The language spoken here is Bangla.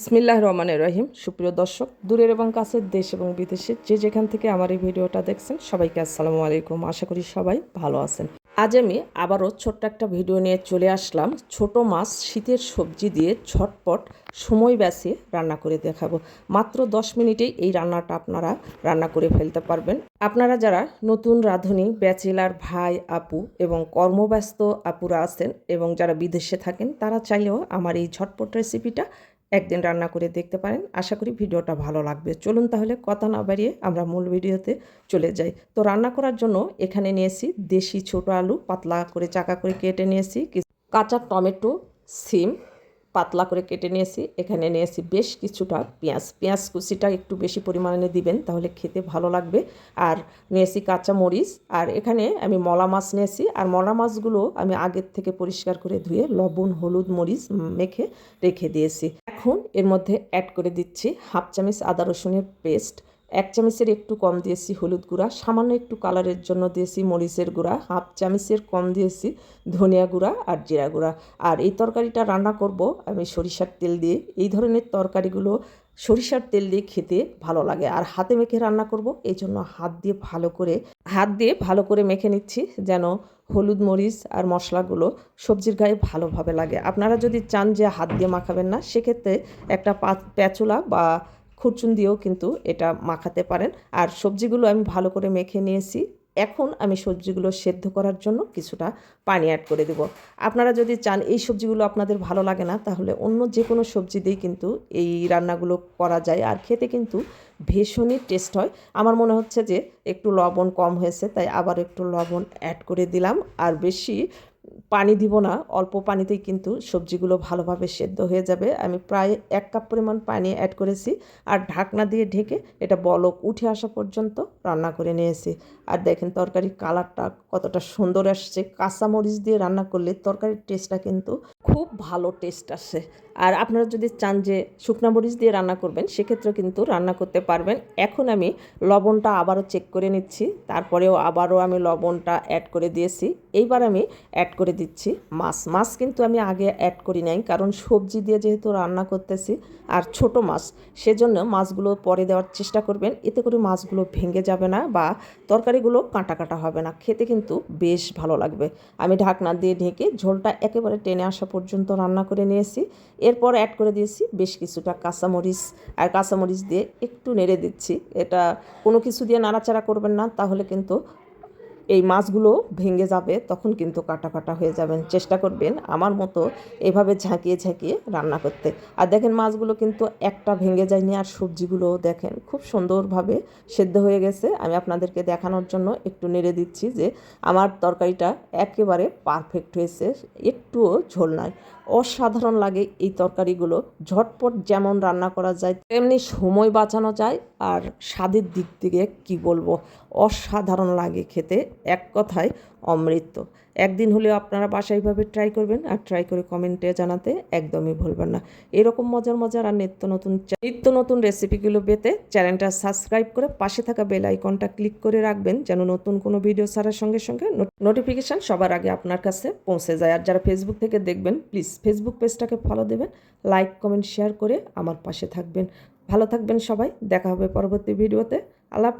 ইসমিল্লাহ রহমানের রহিম। সুপ্রিয় দর্শক, দূরের এবং কাছের দেশ এবং বিদেশে যে যেখান থেকে আমার এই ভিডিওটা দেখছেন, সবাইকে আসসালামু আলাইকুম। আশা করি সবাই ভালো আছেন। আজ আমি আবারও ছোট্ট একটা ভিডিও নিয়ে চলে আসলাম। ছোট মাছ শীতের সবজি দিয়ে ঝটপট সময় বেঁচে রান্না করে দেখাবো। মাত্র দশ মিনিটেই এই রান্নাটা আপনারা রান্না করে ফেলতে পারবেন। আপনারা যারা নতুন রাঁধুনি, ব্যাচেলার ভাই, আপু এবং কর্মব্যস্ত আপুরা আছেন এবং যারা বিদেশে থাকেন, তারা চাইলেও আমার এই ঝটপট রেসিপিটা একদিন রান্না করে দেখতে পারেন। আশা করি ভিডিওটা ভালো লাগবে। চলুন তাহলে কথা না বাড়িয়ে আমরা মূল ভিডিওতে চলে যাই। তো রান্না করার জন্য এখানে নিয়েছি দেশি ছোট আলু, পাতলা করে চাকা করে কেটে নিয়েছি। কাঁচা টমেটো, সিম পাতলা করে কেটে নিয়েছি। এখানে নিয়েছি বেশ কিছুটা পেঁয়াজ। পেঁয়াজ কুচিটা একটু বেশি পরিমাণে দিবেন, তাহলে খেতে ভালো লাগবে। আর নিয়েছি কাঁচা মরিচ। আর এখানে আমি মলা মাছ নিয়েছি। আর মলা মাছগুলো আমি আগের থেকে পরিষ্কার করে ধুয়ে লবণ, হলুদ, মরিচ মেখে রেখে দিয়েছি। এখন এর মধ্যে অ্যাড করে দিচ্ছি হাফ চামচ আদা রসুনের পেস্ট এক চামচের একটু কম দিয়েছি হলুদ গুঁড়া, সামান্য একটু কালারের জন্য দিয়েছি মরিচের গুঁড়া, হাফ চামচের কম দিয়েছি ধনিয়া গুঁড়া আর জিরা গুঁড়া। আর এই তরকারিটা রান্না করব আমি সরিষার তেল দিয়ে। এই ধরনের তরকারিগুলো সরিষার তেল দিয়ে খেতে ভালো লাগে আর হাতে মেখে রান্না করব, এই জন্য হাত দিয়ে ভালো করে, হাত দিয়ে ভালো করে মেখে নিচ্ছি যেন হলুদ, মরিচ আর মশলাগুলো সবজির গায়ে ভালোভাবে লাগে। আপনারা যদি চান যে হাত দিয়ে মাখাবেন না, সেক্ষেত্রে একটা প্যাচুলা বা খুরচুন দিয়েও কিন্তু এটা মাখাতে পারেন। আর সবজিগুলো আমি ভালো করে মেখে নিয়েছি। এখন আমি সবজিগুলো সেদ্ধ করার জন্য কিছুটা পানি অ্যাড করে দেব। আপনারা যদি চান এই সবজিগুলো আপনাদের ভালো লাগে না, তাহলে অন্য যে কোনো সবজি দিয়েই কিন্তু এই রান্নাগুলো করা যায়। আর খেতে কিন্তু ভীষণই টেস্ট হয়। আমার মনে হচ্ছে যে একটু লবণ কম হয়েছে, তাই আবার একটু লবণ অ্যাড করে দিলাম। আর বেশি পানি দিব না, অল্প পানিতেই কিন্তু সবজিগুলো ভালোভাবে সেদ্ধ হয়ে যাবে। আমি প্রায় এক কাপ পরিমাণ পানি অ্যাড করেছি আর ঢাকনা দিয়ে ঢেকে এটা বলক উঠে আসা পর্যন্ত রান্না করে নিয়েছি। আর দেখেন তরকারির কালারটা কতটা সুন্দর আসছে। কাঁচামরিচ দিয়ে রান্না করলে তরকারির টেস্টটা কিন্তু খুব ভালো টেস্ট আসে। আর আপনারা যদি চান যে শুকনা মরিচ দিয়ে রান্না করবেন, সেক্ষেত্রেও কিন্তু রান্না করতে পারবেন। এখন আমি লবণটা আবারও চেক করে নিচ্ছি। তারপরেও আবারও আমি লবণটা অ্যাড করে দিয়েছি। এইবার আমি অ্যাড করে দিচ্ছি। মাছ মাছ কিন্তু আমি আগে অ্যাড করি নাই, কারণ সবজি দিয়ে যেহেতু রান্না করতেছি আর ছোট মাছ, সেজন্য মাছগুলো পরে দেওয়ার চেষ্টা করবেন। এতে করে মাছগুলো ভেঙে যাবে না বা তরকারিগুলো কাঁটা কাটা হবে না। খেতে কিন্তু বেশ ভালো লাগবে। আমি ঢাকনা দিয়ে ঢেকে ঝোলটা একেবারে টেনে আসা পর্যন্ত রান্না করে নিয়েছি। এরপর অ্যাড করে দিয়েছি বেশ কিছুটা কাঁচামরিচ। আর কাঁচামরিচ দিয়ে একটু নেড়ে দিচ্ছি। এটা কোনো কিছু দিয়ে নাড়াচাড়া করবেন না, তাহলে কিন্তু এই মাছগুলো ভেঙে যাবে, তখন কিন্তু কাটা কাটা হয়ে যাবেন চেষ্টা করবেন আমার মতো এভাবে ঝাঁকিয়ে ঝাঁকিয়ে রান্না করতে। আর দেখেন মাছগুলো কিন্তু একটা ভেঙে যায়নি, আর সবজিগুলো দেখেন খুব সুন্দরভাবে সেদ্ধ হয়ে গেছে। আমি আপনাদেরকে দেখানোর জন্য একটু নেড়ে দিচ্ছি যে আমার তরকারিটা একেবারে পারফেক্ট হয়েছে, একটুও ঝোল নয় অসাধারণ লাগে এই তরকারিগুলো, ঝটপট যেমন রান্না করা যায়, তেমনি সময় বাঁচানো যায়। আর স্বাদের দিক থেকে কি বলব, অসাধারণ লাগে খেতে। এক কথায় অমৃত। একদিন হলেও আপনারা বাসায় এইভাবে ট্রাই করবেন আর ট্রাই করে কমেন্টে জানাতে একদমই ভুলবেন না। এরকম মজার মজার আর নিত্য নতুন নিত্য নতুন রেসিপিগুলো পেতে চ্যানেলটা সাবস্ক্রাইব করে পাশে থাকা বেল আইকনটা ক্লিক করে রাখবেন যেন নতুন কোনো ভিডিও ছাড়ার সঙ্গে সঙ্গে নোটিফিকেশান সবার আগে আপনার কাছে পৌঁছে যায়। আর যারা ফেসবুক থেকে দেখবেন প্লিজ ফেসবুক পেজটাকে ফলো দেবেন লাইক কমেন্ট শেয়ার করে আমার পাশে থাকবেন। ভালো থাকবেন সবাই দেখা হবে পরবর্তী ভিডিওতে। আল্লাহ